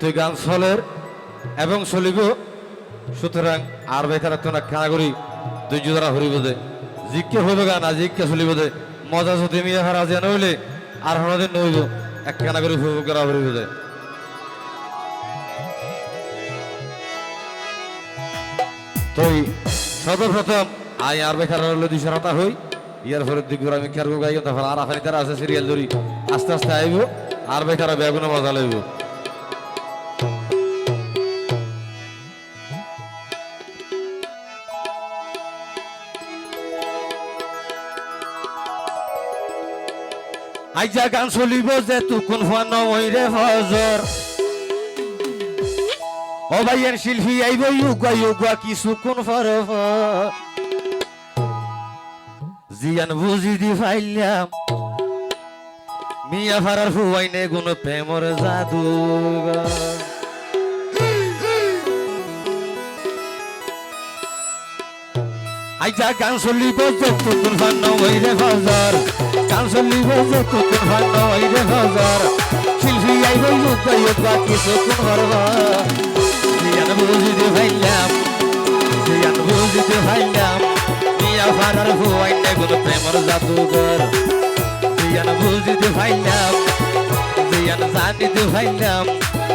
তুই গান চলের এবং চলিব। সুতরাং আর বেতারা তোরা খানা করি তুই যুদরা হরিব দে জিজ্ঞে হইব গান আর জিজ্ঞে চলিব দে। মজা যদি মিয়া হারা যে নইলে, আর হনদিন নইব। এক খানা করে হইব করা হরিব দে তুই সর্বপ্রথম আই আর বেকার হলো দুইশো রাতা হই। ইয়ার পরে দুই ঘুরে আমি খেয়ার গাই তারপর আর আখানি তারা আছে সিরিয়াল ধরি। আস্তে আস্তে আইব, আর বেকার বেগুনে মজা লইব। আইজা গান চলিব যে তুকুন ফান রে ফজর ও ভাইয়ের শিল্পী আইব ইউগা ইউগা কি কোন ফরফ জিয়ান বুঝি দি ফাইলাম। মিয়া ফারার ফুৱাইনে গুণ প্রেমর জাদু আইজা গান চলিব যে তুকুন ফান রে ফজর গান চলিব যে তুকুন ফান রে ফজর শিল্পী আইব ইউগা কিছু কোন ফরফ Siyan বুঝিতে ভাইলাম সিয়ান বুঝিতে ভাইলাম। মিয়া ফারার হুয়াইনে গুণ প্রেমর জাদুঘর সিয়ান বুঝিতে ভাইলাম সিয়ান জানিতে ভাইলাম।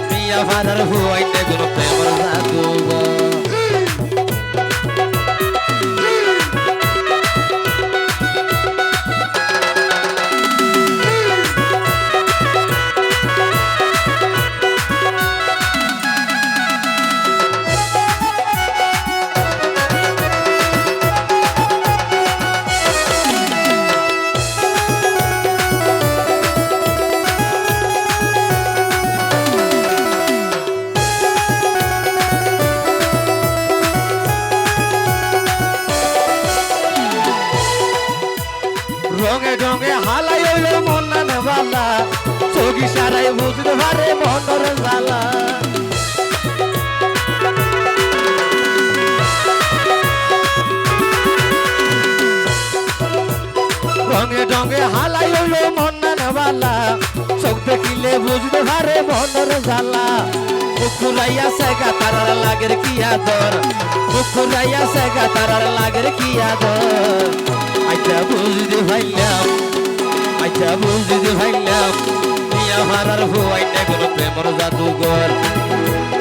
মিয়া ফারার হুয়াইনে গুণ প্রেমর জাদুঘর রঙে রঙে হালাই হইল মন না বালা। চোখি সারাই বুঝতে পারে মনর জ্বালা। রঙে রঙে হালাই হইল মন না বালা। চোখ দেখিলে বুঝতে পারে মনর জ্বালা। মুখুরাইয়া সেগা তারার লাগের কি আদর? মুখুরাইয়া সেগা তারার লাগের কি আদর? আইটা বুঝতে ভাইলাম আইটা বুঝতে ভাইলাম মিয়া ভাড়ার হুয়াই না কোনো প্রেমর জাদুঘর।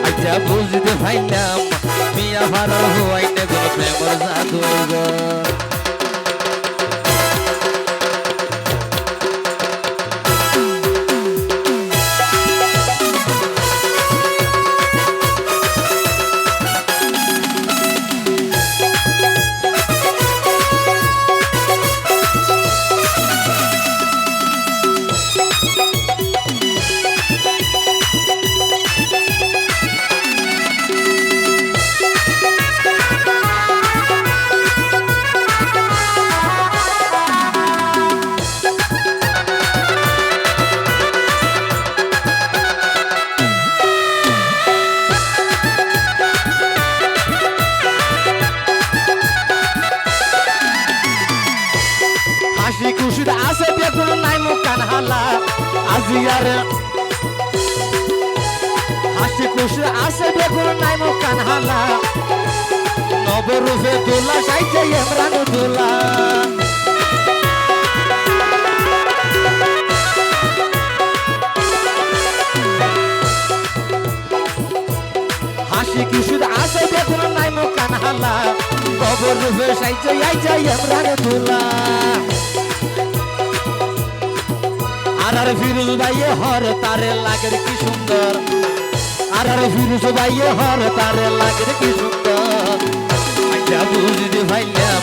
আইটা বুঝতে ভাইলাম মিয়া ভাড়ার হুয়াই না কোনো প্রেমর জাদুঘর। হাসি খুশির আছে বেগুন নাই মুখান হালা। আজিয়ার হাসি খুশির আছে বেগুন নাই মুখান হালা। নবরূপে দোলা সাইজে এমরান দোলা। হাসি খুশির আছে বেগুন নাই মুখান হালা। নবরূপে সাইজে আইজে এমরান দোলা। আর আর ফিরুজ ভাইয়ে হর, তারে লাগের কি সুন্দর? আর আর ফিরুজ ভাইয়ে হর, তারে লাগের কি সুন্দর? আইটা বুঝিতে ভাইলাম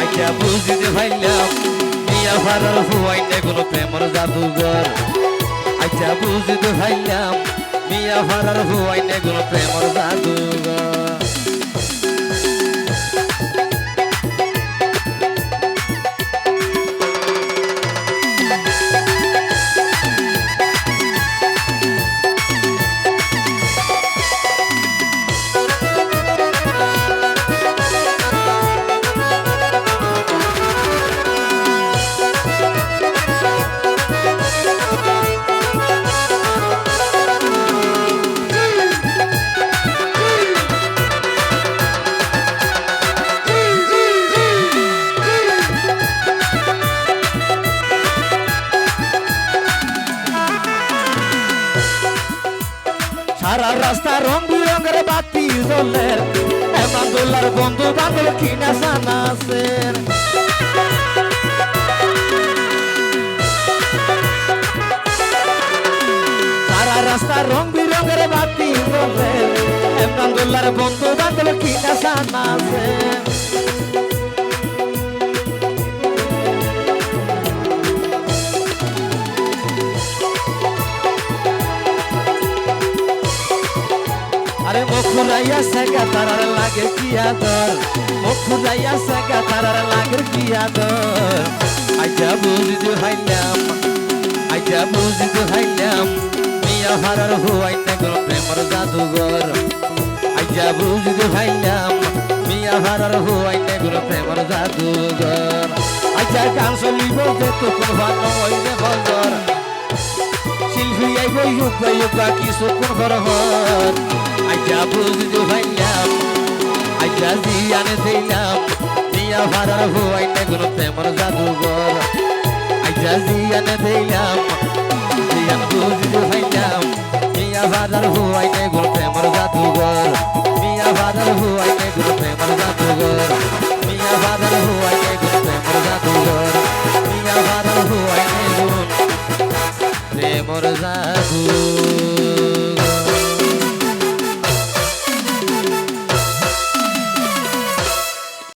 আইটা বুঝিতে ভাইলাম, মিয়া ফারার হুয়াই কোনো প্রেমর জাদুঘর। আইটা বুঝিতে ভাইলাম, মিয়া ফারার হুয়াই কোনো প্রেমর জাদুঘর। সারা রাস্তা রং বিরঙের বাতি জ্বলে এমান্দুল্লার বন্ধু বান্ধব কিনা সানাসের সারা রাস্তা রং বিরঙের বাতি জ্বলে এমান্দুল্লার বন্ধু বান্ধব কিনা সানাসের মুখুরাইয়া সেগা তারার লাগে কি আদর? মুখুরাইয়া সেগা তারার লাগে কি আদর? আইজা বুঝিতে হাইলাম আইজা বুঝিতে হাইলাম মিয়া হারার হুয়াই নগর প্রেমর জাদুঘর। আইজা বুঝিতে হাইলাম মিয়া হারার হুয়াই নগর প্রেমর জাদুঘর। আইজা গান চলিব যে তো ভালো হইলে বজর শিল্পী আইব ইউবা ইউবা কিছু কোন ঘর আইজা বুঝতে ভাইলাম আইজা জিয়ানে দিলাম মিয়া ভাড়ার হুয়াই নেগুলো প্রেমর জাদুঘর আইজা জিয়ানে দিলাম জিয়ান বুঝতে ভাইলাম মিয়া ভাড়ার হুয়াই নেগুলো প্রেমর জাদুঘর মিয়া ভাড়ার হুয়াই নেগুলো প্রেমর জাদুঘর মিয়া ভাড়ার হুয়াই নেগুলো প্রেমর জাদুঘর মিয়া